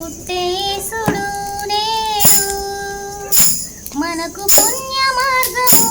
ఉత్తేసుడు నేడు మనకు పుణ్య మార్గము